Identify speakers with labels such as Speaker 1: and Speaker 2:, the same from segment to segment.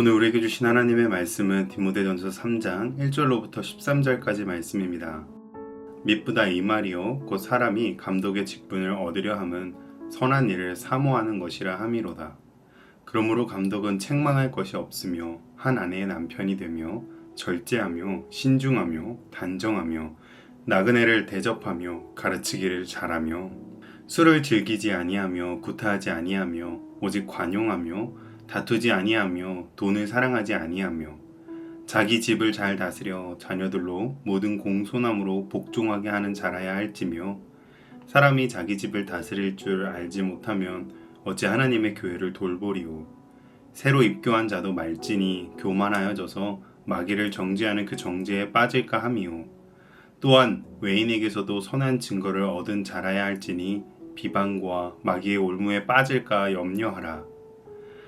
Speaker 1: 오늘 우리에게 주신 하나님의 말씀은 디모데전서 3장 1절로부터 13절까지 말씀입니다. 미쁘다 이 말이요 곧 사람이 감독의 직분을 얻으려 함은 선한 일을 사모하는 것이라 함이로다. 그러므로 감독은 책망할 것이 없으며 한 아내의 남편이 되며 절제하며 신중하며 단정하며 나그네를 대접하며 가르치기를 잘하며 술을 즐기지 아니하며 구타하지 아니하며 오직 관용하며 다투지 아니하며 돈을 사랑하지 아니하며 자기 집을 잘 다스려 자녀들로 모든 공손함으로 복종하게 하는 자라야 할지며 사람이 자기 집을 다스릴 줄 알지 못하면 어찌 하나님의 교회를 돌보리오? 새로 입교한 자도 말지니 교만하여져서 마귀를 정죄하는 그 정죄에 빠질까 함이오. 또한 외인에게서도 선한 증거를 얻은 자라야 할지니 비방과 마귀의 올무에 빠질까 염려하라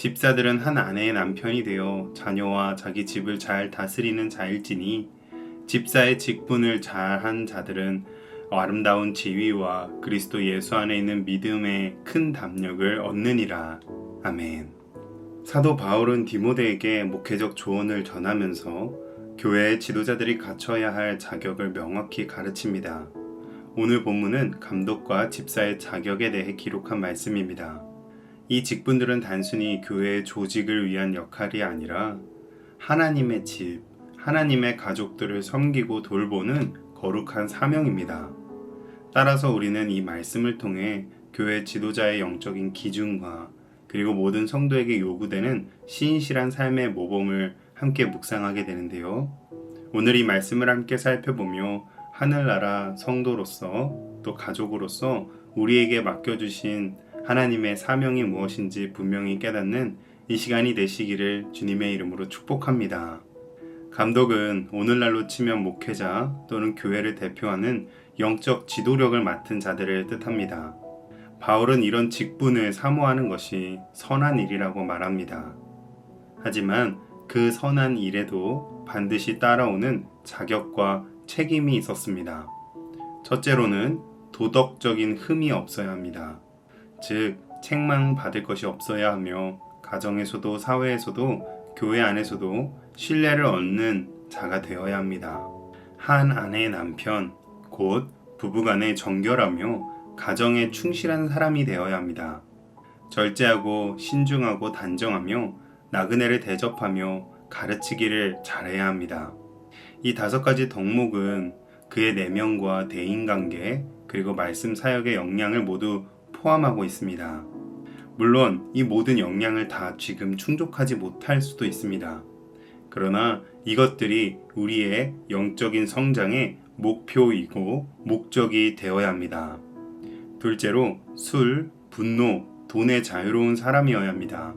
Speaker 1: 집사들은 한 아내의 남편이 되어 자녀와 자기 집을 잘 다스리는 자일지니 집사의 직분을 잘한 자들은 아름다운 지위와 그리스도 예수 안에 있는 믿음의 큰 담력을 얻느니라. 아멘. 사도 바울은 디모데에게 목회적 조언을 전하면서 교회의 지도자들이 갖춰야 할 자격을 명확히 가르칩니다. 오늘 본문은 감독과 집사의 자격에 대해 기록한 말씀입니다. 이 직분들은 단순히 교회의 조직을 위한 역할이 아니라 하나님의 집, 하나님의 가족들을 섬기고 돌보는 거룩한 사명입니다. 따라서 우리는 이 말씀을 통해 교회 지도자의 영적인 기준과 그리고 모든 성도에게 요구되는 신실한 삶의 모범을 함께 묵상하게 되는데요. 오늘 이 말씀을 함께 살펴보며 하늘나라 성도로서 또 가족으로서 우리에게 맡겨주신 하나님의 사명이 무엇인지 분명히 깨닫는 이 시간이 되시기를 주님의 이름으로 축복합니다. 감독은 오늘날로 치면 목회자 또는 교회를 대표하는 영적 지도력을 맡은 자들을 뜻합니다. 바울은 이런 직분을 사모하는 것이 선한 일이라고 말합니다. 하지만 그 선한 일에도 반드시 따라오는 자격과 책임이 있었습니다. 첫째로는 도덕적인 흠이 없어야 합니다. 즉, 책망 받을 것이 없어야 하며 가정에서도 사회에서도 교회 안에서도 신뢰를 얻는 자가 되어야 합니다. 한 아내의 남편, 곧 부부간에 정결하며 가정에 충실한 사람이 되어야 합니다. 절제하고 신중하고 단정하며 나그네를 대접하며 가르치기를 잘해야 합니다. 이 다섯 가지 덕목은 그의 내면과 대인관계 그리고 말씀 사역의 역량을 모두 포함하고 있습니다. 물론 이 모든 역량을 다 지금 충족하지 못할 수도 있습니다. 그러나 이것들이 우리의 영적인 성장의 목표이고 목적이 되어야 합니다. 둘째로 술, 분노, 돈의 자유로운 사람이어야 합니다.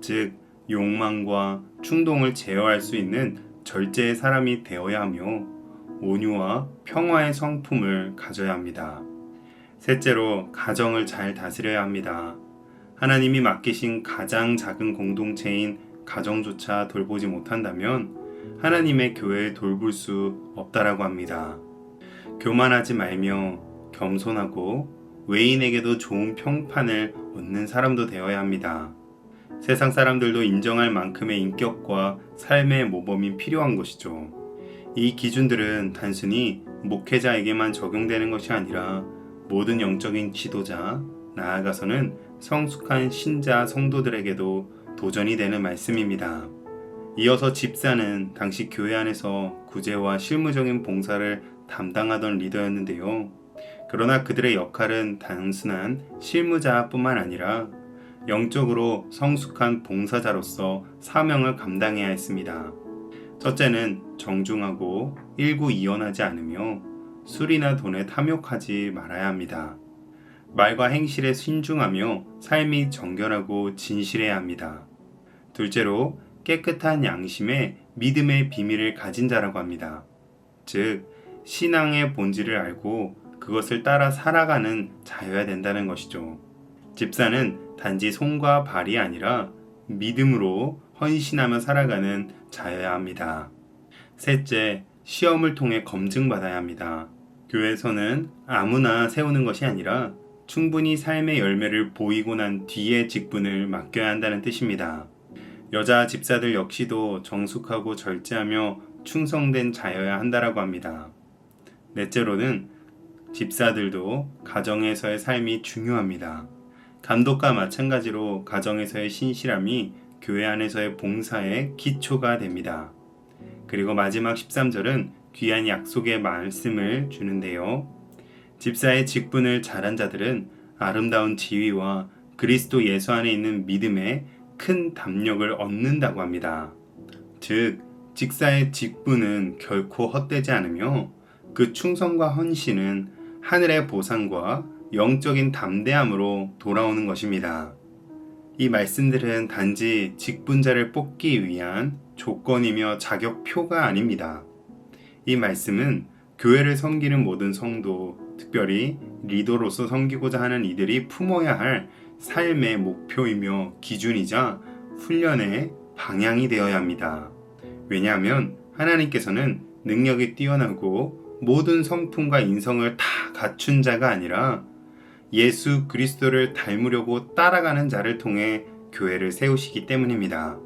Speaker 1: 즉, 욕망과 충동을 제어할 수 있는 절제의 사람이 되어야 하며 온유와 평화의 성품을 가져야 합니다. 셋째로 가정을 잘 다스려야 합니다. 하나님이 맡기신 가장 작은 공동체인 가정조차 돌보지 못한다면 하나님의 교회에 돌볼 수 없다라고 합니다. 교만하지 말며 겸손하고 외인에게도 좋은 평판을 얻는 사람도 되어야 합니다. 세상 사람들도 인정할 만큼의 인격과 삶의 모범이 필요한 것이죠. 이 기준들은 단순히 목회자에게만 적용되는 것이 아니라 모든 영적인 지도자, 나아가서는 성숙한 신자 성도들에게도 도전이 되는 말씀입니다. 이어서 집사는 당시 교회 안에서 구제와 실무적인 봉사를 담당하던 리더였는데요. 그러나 그들의 역할은 단순한 실무자뿐만 아니라 영적으로 성숙한 봉사자로서 사명을 감당해야 했습니다. 첫째는 정중하고 일구이연하지 않으며 술이나 돈에 탐욕하지 말아야 합니다. 말과 행실에 신중하며 삶이 정결하고 진실해야 합니다. 둘째로 깨끗한 양심에 믿음의 비밀을 가진 자라고 합니다. 즉, 신앙의 본질을 알고 그것을 따라 살아가는 자여야 된다는 것이죠. 집사는 단지 손과 발이 아니라 믿음으로 헌신하며 살아가는 자여야 합니다. 셋째, 시험을 통해 검증받아야 합니다. 교회에서는 아무나 세우는 것이 아니라 충분히 삶의 열매를 보이고 난 뒤에 직분을 맡겨야 한다는 뜻입니다. 여자 집사들 역시도 정숙하고 절제하며 충성된 자여야 한다라고 합니다. 넷째로는 집사들도 가정에서의 삶이 중요합니다. 감독과 마찬가지로 가정에서의 신실함이 교회 안에서의 봉사의 기초가 됩니다. 그리고 마지막 13절은 귀한 약속의 말씀을 주는데요. 집사의 직분을 잘한 자들은 아름다운 지위와 그리스도 예수 안에 있는 믿음에 큰 담력을 얻는다고 합니다. 즉, 직사의 직분은 결코 헛되지 않으며 그 충성과 헌신은 하늘의 보상과 영적인 담대함으로 돌아오는 것입니다. 이 말씀들은 단지 직분자를 뽑기 위한 조건이며 자격표가 아닙니다. 이 말씀은 교회를 섬기는 모든 성도, 특별히 리더로서 섬기고자 하는 이들이 품어야 할 삶의 목표이며 기준이자 훈련의 방향이 되어야 합니다. 왜냐하면 하나님께서는 능력이 뛰어나고 모든 성품과 인성을 다 갖춘 자가 아니라 예수 그리스도를 닮으려고 따라가는 자를 통해 교회를 세우시기 때문입니다.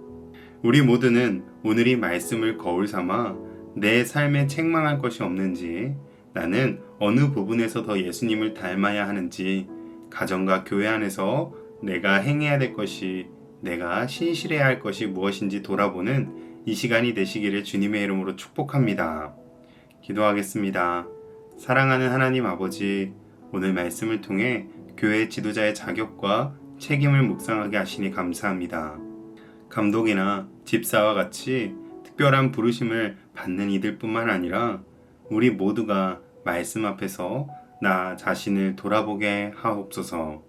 Speaker 1: 우리 모두는 오늘 이 말씀을 거울 삼아 내 삶에 책망할 것이 없는지 나는 어느 부분에서 더 예수님을 닮아야 하는지 가정과 교회 안에서 내가 행해야 될 것이 내가 신실해야 할 것이 무엇인지 돌아보는 이 시간이 되시기를 주님의 이름으로 축복합니다. 기도하겠습니다. 사랑하는 하나님 아버지, 오늘 말씀을 통해 교회 지도자의 자격과 책임을 묵상하게 하시니 감사합니다. 감독이나 집사와 같이 특별한 부르심을 받는 이들뿐만 아니라 우리 모두가 말씀 앞에서 나 자신을 돌아보게 하옵소서.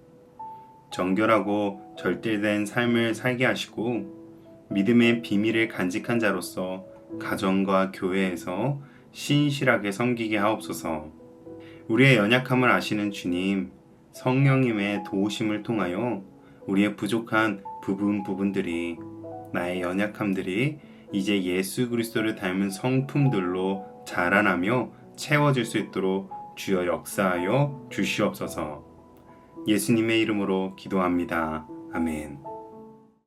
Speaker 1: 정결하고 절대된 삶을 살게 하시고 믿음의 비밀을 간직한 자로서 가정과 교회에서 신실하게 섬기게 하옵소서. 우리의 연약함을 아시는 주님, 성령님의 도우심을 통하여 우리의 부족한 부분 부분들이 나의 연약함들이 이제 예수 그리스도를 닮은 성품들로 자라나며 채워질 수 있도록 주여 역사하여 주시옵소서. 예수님의 이름으로 기도합니다. 아멘.